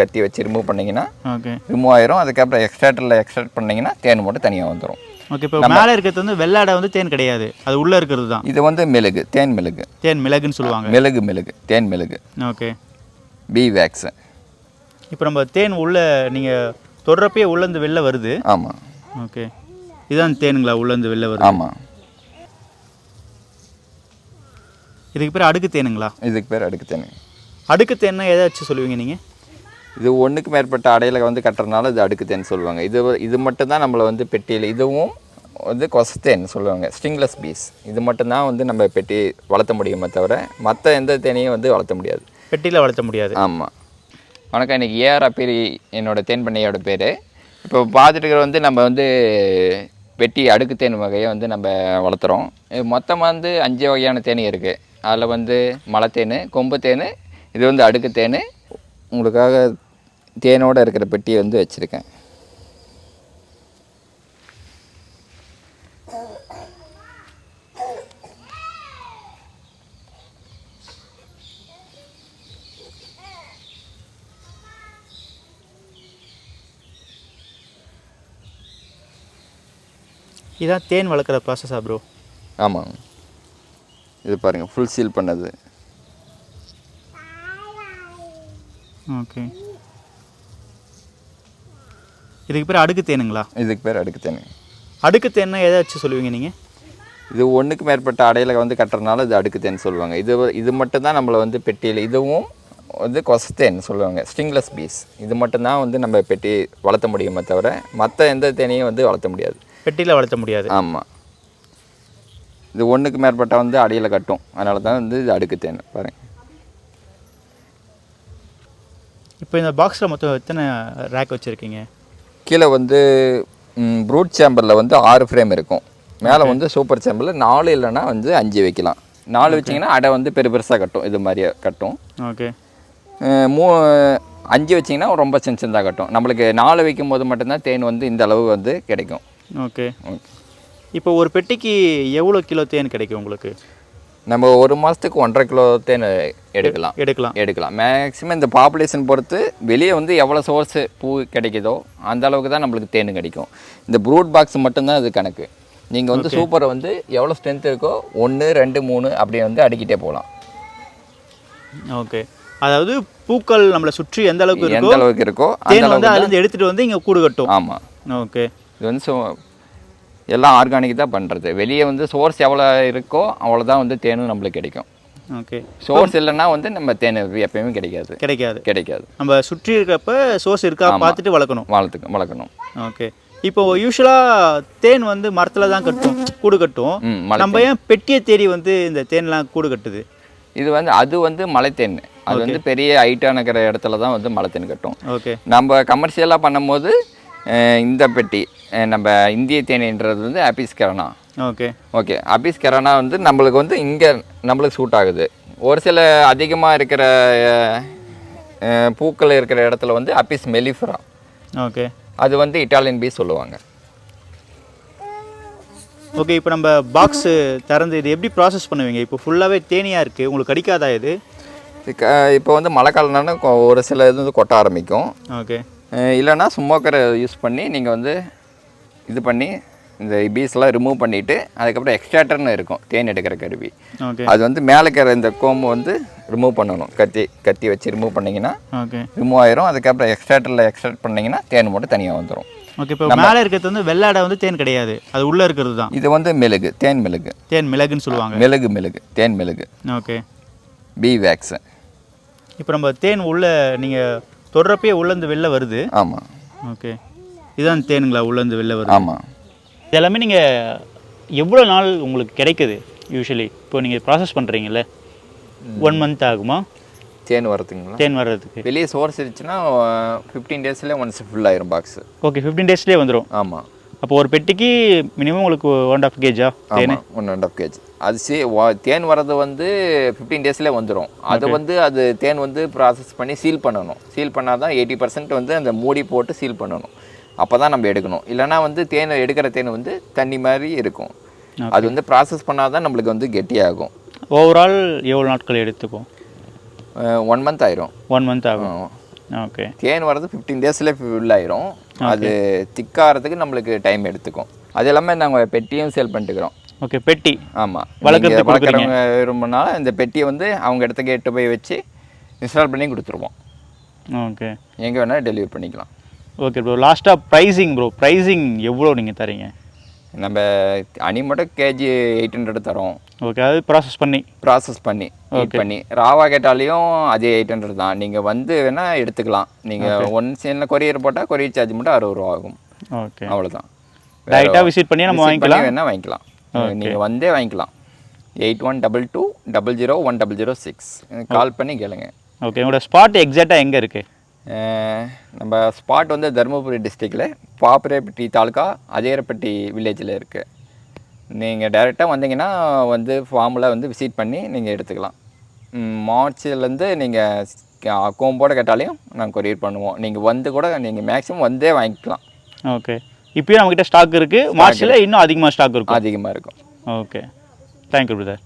கத்தி வச்சு ரிமூவ் பண்ணிங்கன்னா ஓகே ரிமூவ் ஆயிரும். அதுக்கப்புறம் எக்ஸ்ட்ராக்டரில் எக்ஸ்ட்ராக்ட் பண்ணிங்கன்னா தேன் மட்டும் தனியாக வந்துடும் ஓகே இப்போ மேலே இருக்கிறது வந்து வெள்ளாடை வந்து தேன் கிடையாது. அது உள்ளே இருக்கிறது தான். இது வந்து மெழுகு தேன் மெழுகு தேன் மிளகுன்னு சொல்லுவாங்க. மெழுகு மெழுகு தேன் மெழுகு ஓகே பி வேக்ஸு இப்போ நம்ம தேன் உள்ளே நீங்கள் தொடுறப்பயே உள்ளேருந்து வெளில வருது. ஆமாம் ஓகே இதுதான் தேனுங்களா உள்ளேருந்து வெளில வருது? ஆமாம் இதுக்கு பேர் அடுக்கு தேனுங்களா? இதுக்கு பேர் அடுக்கு தேன். அடுக்கு தேன்னா எதை வச்சு சொல்லுவீங்க நீங்கள் இது ஒன்றுக்கு மேற்பட்ட அடையில வந்து கட்டுறதுனால இது அடுக்கு தேன் சொல்லுவாங்க. இது இது மட்டும்தான் நம்மளை வந்து பெட்டியில் இதுவும் வந்து கொசத்தேன் சொல்லுவாங்க ஸ்ட்ரிங்லெஸ் பீஸ். இது மட்டும்தான் வந்து நம்ம பெட்டி வளர்த்த முடியுமே தவிர மற்ற எந்த தேனையும் வந்து வளர்த்த முடியாது. பெட்டியில் வளர்த்த முடியாது. ஆமாம் வணக்கம் இன்னைக்கு ஏஆர் அப்பேரி என்னோட தேன் பண்ணையோட பேர். இப்போ பார்த்துட்டு இருக்கிற வந்து நம்ம வந்து வெட்டி அடுக்கு தேன் வகையை வந்து நம்ம வளர்த்துறோம். மொத்தமாக வந்து அஞ்சு வகையான தேனி இருக்குது அதில் வந்து மலைத்தேன் கொம்பு தேன் இது வந்து அடுக்கு தேன் உங்களுக்காக தேனோடு இருக்கிற பெட்டியை வந்து வச்சுருக்கேன். இதான் தேன் வளர்க்குற ப்ராசஸா ப்ரோ ஆமாங்க இது பாருங்கள் ஃபுல் சீல் பண்ணது. ஓகே இதுக்கு பேர் அடுக்கு தேனுங்களா? இதுக்கு பேர் அடுக்கு தேன். அடுக்கு தேன்னா எதை வச்சு சொல்லுவீங்க நீங்கள் இது ஒன்றுக்கு மேற்பட்ட அடையில வந்து கட்டுறதுனால இது அடுக்கு தேன் சொல்லுவாங்க. இது இது மட்டும்தான் நம்மளை வந்து பெட்டியில் இதுவும் வந்து கொசத்தேன் சொல்லுவாங்க ஸ்ட்ரிங்லெஸ் பீஸ். இது மட்டும்தான் வந்து நம்ம பெட்டி வளர்த்த முடியுமே தவிர மற்ற எந்த தேனையும் வந்து வளர்த்த முடியாது. பெட்டியில் வளர்த்த முடியாது. ஆமாம் இது ஒன்றுக்கு மேற்பட்ட வந்து அடியில் கட்டும். அதனால தான் வந்து இது அடுக்கு தேன் பாருங்க. இப்போ இந்த பாக்ஸில் மொத்தம் எத்தனை ரேக் வச்சுருக்கீங்க? கீழே வந்து ப்ரூட் சேம்பரில் வந்து ஆறு ஃப்ரேம் இருக்கும். மேலே வந்து சூப்பர் சேம்பரில் நாலு இல்லைன்னா வந்து அஞ்சு வைக்கலாம். நாலு வச்சிங்கன்னா அடை வந்து பெரு பெருசாக கட்டும். இது மாதிரியே கட்டும். ஓகே மூ அஞ்சு வச்சிங்கன்னா ரொம்ப சின்ன சின்னதாக கட்டும். நம்மளுக்கு நாலு வைக்கும் போது மட்டும்தான் தேன் வந்து இந்த அளவு வந்து கிடைக்கும். Okay okay. இப்போ ஒரு பெட்டிக்கு எவ்வளோ கிலோ தேன் கிடைக்கும் உங்களுக்கு? நம்ம ஒரு மாதத்துக்கு ஒன்றரை கிலோ தேன் எடுக்கலாம். எடுக்கலாம். எடுக்கலாம். மேக்ஸிமம் இந்த பாப்புலேஷன் பொறுத்து வெளியே வந்து எவ்வளோ சோர்ஸு பூ கிடைக்குதோ அந்த அளவுக்கு தான் நம்மளுக்கு தேன் கிடைக்கும். இந்த ப்ரூட் பாக்ஸ் மட்டும்தான் அது கணக்கு. நீங்கள் வந்து சூப்பரை வந்து எவ்வளோ ஸ்ட்ரென்த் இருக்கோ ஒன்று ரெண்டு மூணு அப்படி வந்து அடிக்கிட்டே போகலாம். ஓகே அதாவது பூக்கள் நம்மளை சுற்றி எந்த அளவுக்கு எந்த அளவுக்கு இருக்கோ அந்த தேன் வந்து அதுலேருந்து எடுத்துகிட்டு வந்து இங்கே கூடு கட்டும். ஆமாம் ஓகே இது வந்து எல்லாம் ஆர்கானிக் தான் பண்ணுறது வெளியே வந்து சோர்ஸ் எவ்வளோ இருக்கோ அவ்வளோதான் வந்து தேனும் நம்மளுக்கு கிடைக்கும். ஓகே சோர்ஸ் இல்லைன்னா வந்து நம்ம தேன் எப்பயுமே கிடைக்காது. கிடைக்காது. கிடைக்காது. நம்ம சுற்றி இருக்கப்ப சோர்ஸ் இருக்கா பார்த்துட்டு வளர்க்கணும். வளர்த்துக்க வளர்க்கணும். ஓகே இப்போ யூஸ்வலாக தேன் வந்து மரத்தில் தான் கட்டும் கூடு கட்டும். நம்ம ஏன் பெட்டியை தேடி வந்து இந்த தேன்லாம் கூடு கட்டுது? இது வந்து அது வந்து மலைத்தேன். அது வந்து பெரிய ஹைட்டாக இருக்கிற இடத்துல தான் வந்து மலைத்தேன் கட்டும். ஓகே நம்ம கமர்ஷியலாக பண்ணும்போது இந்த பெட்டி நம்ம இந்திய தேனின்றது வந்து apis cerana okay. Okay apis cerana வந்து நம்மளுக்கு வந்து இங்கே நம்மளுக்கு சூட் ஆகுது. ஒரு சில அதிகமாக இருக்கிற பூக்கள் இருக்கிற இடத்துல வந்து அபிஸ் மெலிஃபரா ஓகே. அது வந்து இட்டாலியன் பீஸ் சொல்லுவாங்க. ஓகே இப்போ நம்ம பாக்ஸு திறந்து இது எப்படி ப்ராசஸ் பண்ணுவீங்க? இப்போ ஃபுல்லாகவே தேனியாக இருக்குது உங்களுக்கு கடிக்காதா இது? இப்போ வந்து மழை காலம்னா கொ- ஒரு சில இது வந்து கொட்ட ஆரம்பிக்கும். ஓகே. அஹ் இல்லைன்னா ஸ்மோக்கரை யூஸ் பண்ணி நீங்கள் வந்து இது பண்ணி இந்த பீஸ்லாம் ரிமூவ் பண்ணிவிட்டு அதுக்கப்புறம் எக்ஸ்ட்ராக்டர்னு இருக்கும் தேன் எடுக்கிற கருவி. அது வந்து மேலே இருக்கிற இந்த கோம்பு வந்து ரிமூவ் பண்ணணும். கத்தி கத்தி வச்சு ரிமூவ் பண்ணிங்கன்னா ரிமூவ் ஆயிரும். அதுக்கப்புறம் எக்ஸ்ட்ராக்டரில் எக்ஸ்ட்ராக்ட் பண்ணிங்கன்னா தேன் மட்டும் தனியாக வந்துடும் ஓகே இப்போ மேலே இருக்கிறது வந்து வெள்ளாடை வந்து தேன் கிடையாது. அது உள்ளே இருக்கிறது தான். இது வந்து மெழுகு தேன் மெழுகு தேன் மிளகுன்னு சொல்லுவாங்க. மெழுகு மெழுகு தேன் மெழுகு ஓகே பி வேக்ஸு இப்போ நம்ம தேன் உள்ளே நீங்கள் தொடுறப்பயே உள்ளேருந்து வெளில வருது. ஆமாம் ஓகே. இதுதான் தேனுங்களா உள்ளேருந்து வெளில வருது. ஆமாம் இது எல்லாமே நீங்கள் எவ்வளோ நாள் உங்களுக்கு கிடைக்குது யூஸ்வலி இப்போ நீங்கள் ப்ராசஸ் பண்ணுறீங்கல்ல ஒன் மந்த் ஆகுமா? தேன் வரதுங்களா தேன் வர்றதுக்கு. வெளியே சோர்ஸ் இருந்துச்சுன்னா ஃபிஃப்டீன் டேஸ்லேயே ஒன்ஸ் ஃபுல் ஆயிரும் பாக்ஸு ஓகே ஃபிஃப்டீன் டேஸ்லேயே வந்துடும் ஆமாம் அப்போ ஒரு பெட்டிக்கு மினிமம் உங்களுக்கு ஒன் ஆஃப் கேஜா தேன்? ஒன் அண்ட் ஆஃப் கேஜ் அது சி தேன் வர்றது வந்து ஃபிஃப்டீன் டேஸ்லேயே வந்துடும் அது வந்து அது தேன் வந்து ப்ராசஸ் பண்ணி சீல் பண்ணணும். சீல் பண்ணால் தான் எயிட்டி பர்சன்ட் வந்து அந்த மூடி போட்டு சீல் பண்ணணும். அப்போ தான் நம்ம எடுக்கணும். இல்லைனா வந்து தேன் எடுக்கிற தேன் வந்து தண்ணி மாதிரி இருக்கும். அது வந்து ப்ராசஸ் பண்ணால் தான் நம்மளுக்கு வந்து கெட்டியாகும். ஓவரால் எவ்வளோ நாட்கள் எடுத்துக்கும்? ஒன் மந்த் ஆயிரும். ஒன் மந்த் ஆகும். ஓகே. தேன் வர்றது ஃபிஃப்டீன் டேஸில் ஃபில் ஆயிரும். அது திக்காகிறதுக்கு நம்மளுக்கு டைம் எடுத்துக்கும். அது இல்லாமல் நாங்கள் பெட்டியும் சேல் பண்ணிட்டுக்கிறோம். ஓகே பெட்டி. ஆமாம் வளர்க்கறதுக்கு வளர்க்குறவங்க விரும்பினால இந்த பெட்டியை வந்து அவங்க இடத்துக்கு எட்டு போய் வச்சு இன்ஸ்டால் பண்ணி கொடுத்துருவோம். ஓகே. எங்கே வேணால் டெலிவரி பண்ணிக்கலாம். ஓகே ப்ரோ லாஸ்ட்டாக ப்ரைஸிங் ப்ரோ ப்ரைஸிங் எவ்வளோ நீங்கள் தரீங்க? நம்ம அணி மட்டும் கேஜி எயிட் ஹண்ட்ரட் தரோம். ஓகே அது ப்ராசஸ் பண்ணி. ப்ராசஸ் பண்ணி ஹீட் பண்ணி. ராவா கேட்டாலையும் அதே எயிட் ஹண்ட்ரட் தான். நீங்கள் வந்து வேணால் எடுத்துக்கலாம். நீங்கள் ஒன் சீனில் கொரியர் போட்டால் கொரியர் சார்ஜ் மட்டும் அறுபது ரூபா ஆகும். ஓகே அவ்வளோதான் டைரெக்டாக விசிட் பண்ணி நம்ம வாங்கிக்கலாம். வேணால் வாங்கிக்கலாம். நீங்கள் வந்தே வாங்கிக்கலாம். Eight one double two double zero one double zero six call பண்ணி கேளுங்க. ஓகே உங்களோட ஸ்பாட் எக்ஸாக்டாக எங்கே இருக்குது நம்ம ஸ்பாட் வந்து தருமபுரி டிஸ்ட்ரிக்டில் பாப்பிரப்பட்டி தாலுக்கா அதேரப்பட்டி வில்லேஜில் இருக்குது நீங்கள் டைரெக்டாக வந்தீங்கன்னா வந்து ஃபார்மில் வந்து விசிட் பண்ணி நீங்கள் எடுத்துக்கலாம். மார்ச்லேருந்து நீங்கள் கோம்போட கேட்டாலையும் நாங்கள் கொரியர் பண்ணுவோம். நீங்கள் வந்து கூட நீங்கள் மேக்ஸிமம் வந்தே வாங்கிக்கலாம். ஓகே இப்பயும் நம்மக்கிட்ட ஸ்டாக் இருக்குது மார்ச்சில் இன்னும் அதிகமாக ஸ்டாக் இருக்கும். அதிகமாக இருக்கும். Okay thank you brother